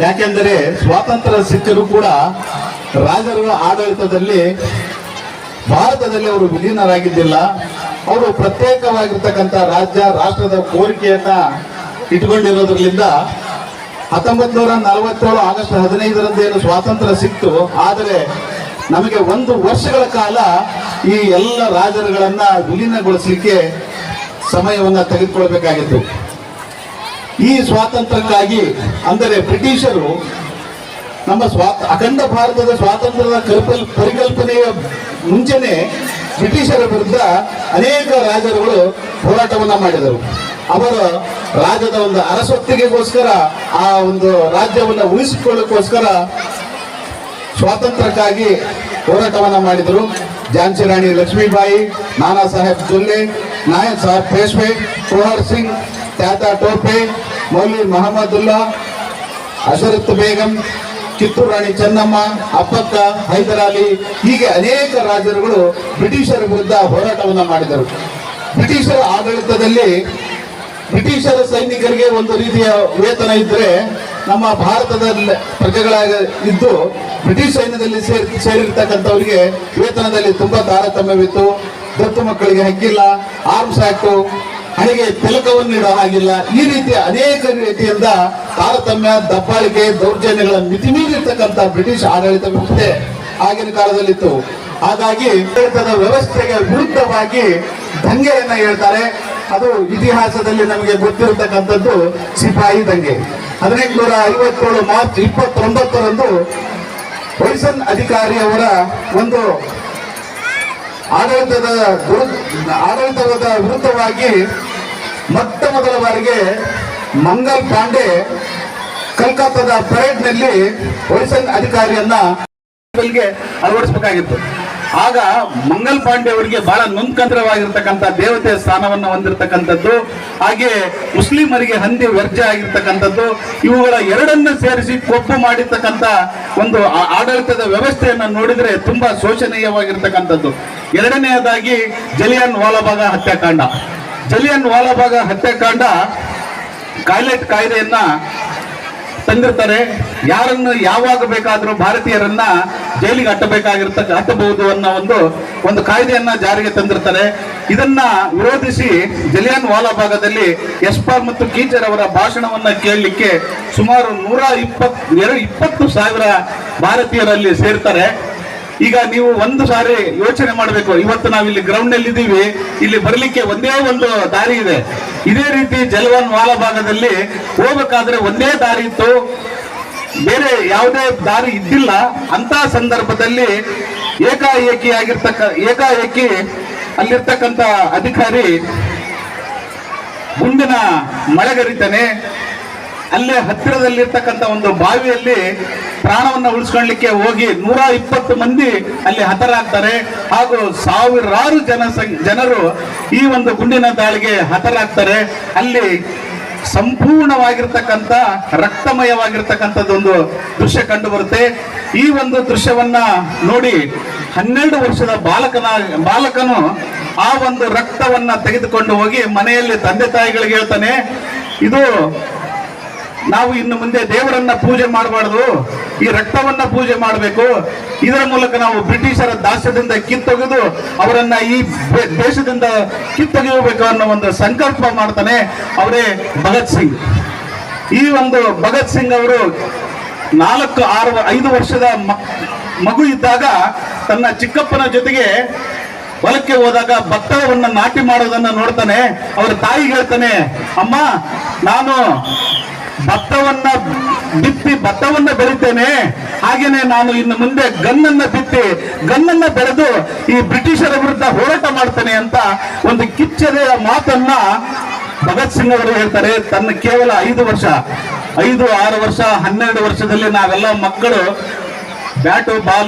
ಯಾಕೆಂದರೆ ಸ್ವಾತಂತ್ರ್ಯ ಸಿಕ್ಕರೂ ಕೂಡ ರಾಜರ ಆಡಳಿತದಲ್ಲಿ ಭಾರತದಲ್ಲಿ ಅವರು ವಿಲೀನರಾಗಿದ್ದಿಲ್ಲ. ಅವರು ಪ್ರತ್ಯೇಕವಾಗಿರ್ತಕ್ಕಂಥ ರಾಜ್ಯ, ರಾಷ್ಟ್ರದ ಕೋರಿಕೆಯನ್ನ ಇಟ್ಕೊಂಡಿರೋದ್ರಿಂದ ಹತ್ತೊಂಬತ್ ನೂರ ನಲವತ್ತೇಳು ಆಗಸ್ಟ್ ಹದಿನೈದರಂದು ಏನು ಸ್ವಾತಂತ್ರ್ಯ ಸಿಕ್ತು. ಆದರೆ ನಮಗೆ ಒಂದು ವರ್ಷಗಳ ಕಾಲ ಈ ಎಲ್ಲ ರಾಜರುಗಳನ್ನ ವಿಲೀನಗೊಳಿಸಲಿಕ್ಕೆ ಸಮಯವನ್ನು ತೆಗೆದುಕೊಳ್ಬೇಕಾಗಿತ್ತು. ಈ ಸ್ವಾತಂತ್ರ್ಯಕ್ಕಾಗಿ, ಅಂದರೆ ಬ್ರಿಟಿಷರು ನಮ್ಮ ಸ್ವಾತ, ಅಖಂಡ ಭಾರತದ ಸ್ವಾತಂತ್ರ್ಯದ ಕಲ್ಪಲ್, ಪರಿಕಲ್ಪನೆಯ ಮುಂಚೆನೆ ಬ್ರಿಟಿಷರ ವಿರುದ್ಧ ಅನೇಕ ರಾಜರುಗಳು ಹೋರಾಟವನ್ನು ಮಾಡಿದರು. ಅವರು ರಾಜ್ಯದ ಒಂದು ಅರಸೊತ್ತಿಗೆಗೋಸ್ಕರ, ಆ ಒಂದು ರಾಜ್ಯವನ್ನು ಉಳಿಸಿಕೊಳ್ಳೋಕ್ಕೋಸ್ಕರ ಸ್ವಾತಂತ್ರ್ಯಕ್ಕಾಗಿ ಹೋರಾಟವನ್ನು ಮಾಡಿದರು. ಝಾನ್ಸಿ ರಾಣಿ ಲಕ್ಷ್ಮೀಬಾಯಿ ನಾನಾ ಸಾಹೇಬ್ ಜೊಲ್ಲೆ, ನಾಯಕ್ ಸಾಹೇಬ್ ಪೇಶ್ವೆ ಕುಹರ್ ಸಿಂಗ್ ತ್ಯಾತಾ ಟೋಪೆ, ಮೌಲಿ ಮಹಮ್ಮದುಲ್ಲಾ ಅಶರತ್ ಬೇಗಂ, ಕಿತ್ತೂರು ರಾಣಿ ಚೆನ್ನಮ್ಮ, ಅಪ್ಪಕ್ಕ ಹೈದರಾಲಿ ಹೀಗೆ ಅನೇಕ ರಾಜರುಗಳು ಬ್ರಿಟಿಷರ ವಿರುದ್ಧ ಹೋರಾಟವನ್ನು ಮಾಡಿದರು. ಬ್ರಿಟಿಷರ ಆಡಳಿತದಲ್ಲಿ ಬ್ರಿಟಿಷರ ಸೈನಿಕರಿಗೆ ಒಂದು ರೀತಿಯ ವೇತನ ಇದ್ರೆ ನಮ್ಮ ಭಾರತದ ಪ್ರಜೆಗಳಾಗ ಇದ್ದು ಬ್ರಿಟಿಷ್ ಸೈನ್ಯದಲ್ಲಿ ಸೇರಿ ಸೇರಿರ್ತಕ್ಕಂಥವರಿಗೆ ವೇತನದಲ್ಲಿ ತುಂಬಾ ತಾರತಮ್ಯವಿತ್ತು. ದತ್ತು ಮಕ್ಕಳಿಗೆ ಹಕ್ಕಿಲ್ಲ ಆರ್ಮ್ಸ್ ಆಕ್ಟ್ ಹಣೆಗೆ ತಿಲಕವನ್ನು ನೀಡೋ ಹಾಗಿಲ್ಲ. ಈ ರೀತಿ ಅನೇಕ ರೀತಿಯಿಂದ ತಾರತಮ್ಯ, ದಬ್ಬಾಳಿಕೆ, ದೌರ್ಜನ್ಯಗಳ ಮಿತಿಮೀರಿರ್ತಕ್ಕಂಥ ಬ್ರಿಟಿಷ್ ಆಡಳಿತ ವ್ಯವಸ್ಥೆ ಆಗಿನ ಕಾಲದಲ್ಲಿತ್ತು. ಹಾಗಾಗಿ ಆಡಳಿತದ ವ್ಯವಸ್ಥೆಗೆ ವಿರುದ್ಧವಾಗಿ ದಂಗೆಯನ್ನ ಹೇಳ್ತಾರೆ. ಅದು ಇತಿಹಾಸದಲ್ಲಿ ನಮಗೆ ಗೊತ್ತಿರತಕ್ಕಂಥದ್ದು ಸಿಪಾಯಿ ದಂಗೆ. ಹದಿನೆಂಟುನೂರ ಐವತ್ತೇಳು ಮಾರ್ಚ್ ಇಪ್ಪತ್ತೊಂಬತ್ತರಂದು ಹೊಯ್ಸನ್ ಅಧಿಕಾರಿಯವರ ಒಂದು ಆಡಳಿತದ ಆಡಳಿತದ ವಿರುದ್ಧವಾಗಿ ಮೊಟ್ಟ ಮೊದಲ ಬಾರಿಗೆ ಮಂಗಲ್ ಪಾಂಡೆ ಕಲ್ಕತ್ತಾದ ಪರೇಡ್ನಲ್ಲಿ ಹೊಯ್ಸನ್ ಅಧಿಕಾರಿಯನ್ನ ಅಳವಡಿಸಬೇಕಾಗಿತ್ತು. ಆಗ ಮಂಗಲ್ ಪಾಂಡೆ ಅವರಿಗೆ ಬಹಳ ನುಂಕಂತ್ರವಾಗಿರ್ತಕ್ಕಂಥ ದೇವತೆ ಸ್ಥಾನವನ್ನ ಹೊಂದಿರತಕ್ಕಂಥದ್ದು, ಹಾಗೆ ಮುಸ್ಲಿಮರಿಗೆ ಹಂದಿ ವ್ಯರ್ಜ ಆಗಿರ್ತಕ್ಕಂಥದ್ದು, ಇವುಗಳ ಎರಡನ್ನ ಸೇರಿಸಿ ಕೊಪ್ಪು ಮಾಡಿರ್ತಕ್ಕಂಥ ಒಂದು ಆಡಳಿತದ ವ್ಯವಸ್ಥೆಯನ್ನ ನೋಡಿದ್ರೆ ತುಂಬಾ ಶೋಚನೀಯವಾಗಿರ್ತಕ್ಕಂಥದ್ದು. ಎರಡನೆಯದಾಗಿ ಜಲಿಯನ್ ವಾಲಾಬಾಗ ಹತ್ಯಾಕಾಂಡ. ಜಲಿಯನ್ ವಾಲಾಬಾಗ ಹತ್ಯಾಕಾಂಡ ಕಾಯ್ಲೆಟ್ ಕಾಯ್ದೆಯನ್ನ ತಂದಿರ್ತಾರೆ. ಯಾರನ್ನು ಯಾವಾಗ ಬೇಕಾದರೂ ಭಾರತೀಯರನ್ನ ಜೈಲಿಗೆ ಅಟ್ಟಬೇಕಾಗಿರ್ತ, ಅಟ್ಟಬಹುದು ಅನ್ನೋ ಒಂದು ಒಂದು ಕಾಯ್ದೆಯನ್ನ ಜಾರಿಗೆ ತಂದಿರ್ತಾರೆ. ಇದನ್ನ ವಿರೋಧಿಸಿ ಜಲಿಯನ್ ವಾಲಾಬಾಗದಲ್ಲಿ ಯಶ್ಪಾಲ್ ಮತ್ತು ಕೀಚರ್ ಅವರ ಭಾಷಣವನ್ನ ಕೇಳಲಿಕ್ಕೆ ಸುಮಾರು ನೂರ ಇಪ್ಪತ್ ಎರಡು, ಇಪ್ಪತ್ತು ಸಾವಿರ ಭಾರತೀಯರಲ್ಲಿ ಸೇರ್ತಾರೆ. ಈಗ ನೀವು ಒಂದು ಸಾರಿ ಯೋಚನೆ ಮಾಡಬೇಕು. ಇವತ್ತು ನಾವು ಇಲ್ಲಿ ಗ್ರೌಂಡ್ನಲ್ಲಿ ಇದ್ದೀವಿ ಇಲ್ಲಿ ಬರಲಿಕ್ಕೆ ಒಂದೇ ಒಂದು ದಾರಿ ಇದೆ. ಇದೇ ರೀತಿ ಜಲವನ್ ವಾಲ ಭಾಗದಲ್ಲಿ ಹೋಗ್ಬೇಕಾದ್ರೆ ಒಂದೇ ದಾರಿ ಇತ್ತು. ಬೇರೆ ಯಾವುದೇ ದಾರಿ ಇದ್ದಿಲ್ಲ. ಅಂತ ಸಂದರ್ಭದಲ್ಲಿ ಏಕಾಏಕಿ ಆಗಿರ್ತಕ್ಕ, ಏಕಾಏಕಿ ಅಲ್ಲಿರ್ತಕ್ಕಂಥ ಅಧಿಕಾರಿ ಗುಂಡಿನ ಮಳೆಗರಿತಾನೆ ಅಲ್ಲೇ ಹತ್ತಿರದಲ್ಲಿರ್ತಕ್ಕಂಥ ಒಂದು ಬಾವಿಯಲ್ಲಿ ಪ್ರಾಣವನ್ನು ಉಳಿಸ್ಕೊಳ್ಳಿಕ್ಕೆ ಹೋಗಿ ನೂರ ಇಪ್ಪತ್ತು ಮಂದಿ ಅಲ್ಲಿ ಹತರಾಗ್ತಾರೆ. ಹಾಗೂ ಸಾವಿರಾರು ಜನ ಜನರು ಈ ಒಂದು ಗುಂಡಿನ ದಾಳಿಗೆ ಹತರಾಗ್ತಾರೆ. ಅಲ್ಲಿ ಸಂಪೂರ್ಣವಾಗಿರ್ತಕ್ಕಂಥ ರಕ್ತಮಯವಾಗಿರ್ತಕ್ಕಂಥದ್ದೊಂದು ದೃಶ್ಯ ಕಂಡು ಬರುತ್ತೆ ಈ ಒಂದು ದೃಶ್ಯವನ್ನ ನೋಡಿ ಹನ್ನೆರಡು ವರ್ಷದ ಬಾಲಕನ, ಬಾಲಕನು ಆ ಒಂದು ರಕ್ತವನ್ನ ತೆಗೆದುಕೊಂಡು ಹೋಗಿ ಮನೆಯಲ್ಲಿ ತಂದೆ ತಾಯಿಗಳಿಗೆ ಹೇಳ್ತಾನೆ, ಇದು ನಾವು ಇನ್ನು ಮುಂದೆ ದೇವರನ್ನ ಪೂಜೆ ಮಾಡಬಾರ್ದು, ಈ ರಕ್ತವನ್ನ ಪೂಜೆ ಮಾಡಬೇಕು. ಇದರ ಮೂಲಕ ನಾವು ಬ್ರಿಟಿಷರ ದಾಸ್ಯದಿಂದ ಕಿತ್ತೊಗೆದು, ಅವರನ್ನ ಈ ದೇಶದಿಂದ ಕಿತ್ತೊಗೆಯಬೇಕು ಅನ್ನೋ ಒಂದು ಸಂಕಲ್ಪ ಮಾಡ್ತಾನೆ ಅವರೇ ಭಗತ್ ಸಿಂಗ್. ಈ ಒಂದು ಭಗತ್ ಸಿಂಗ್ ಅವರು ನಾಲ್ಕು, ಆರು, ಐದು ವರ್ಷದ ಮಗು ಇದ್ದಾಗ ತನ್ನ ಚಿಕ್ಕಪ್ಪನ ಜೊತೆಗೆ ಹೊಲಕ್ಕೆ ಹೋದಾಗ ಭತ್ತವನ್ನ ನಾಟಿ ಮಾಡೋದನ್ನ ನೋಡ್ತಾನೆ. ಅವರ ತಾಯಿಗೆ ಹೇಳ್ತಾನೆ, ಅಮ್ಮ, ನಾನು ಭತ್ತವನ್ನ ಬಿತ್ತಿ ಭತ್ತವನ್ನ ಬೆಳಿತೇನೆ. ಹಾಗೇನೆ ನಾನು ಇನ್ನು ಮುಂದೆ ಗನ್ನನ್ನ ಬಿತ್ತಿ, ಗನ್ನನ್ನ ಬೆಳೆದು ಈ ಬ್ರಿಟಿಷರ ವಿರುದ್ಧ ಹೋರಾಟ ಮಾಡ್ತೇನೆ ಅಂತ ಒಂದು ಕಿಚ್ಚರೆಯ ಮಾತನ್ನ ಭಗತ್ ಸಿಂಗ್ ಅವರು ಹೇಳ್ತಾರೆ. ತನ್ನ ಕೇವಲ ಐದು ವರ್ಷ, ಐದು, ಆರು ವರ್ಷ, ಹನ್ನೆರಡು ವರ್ಷದಲ್ಲಿ ನಾವೆಲ್ಲ ಮಕ್ಕಳು ಬ್ಯಾಟು, ಬಾಲು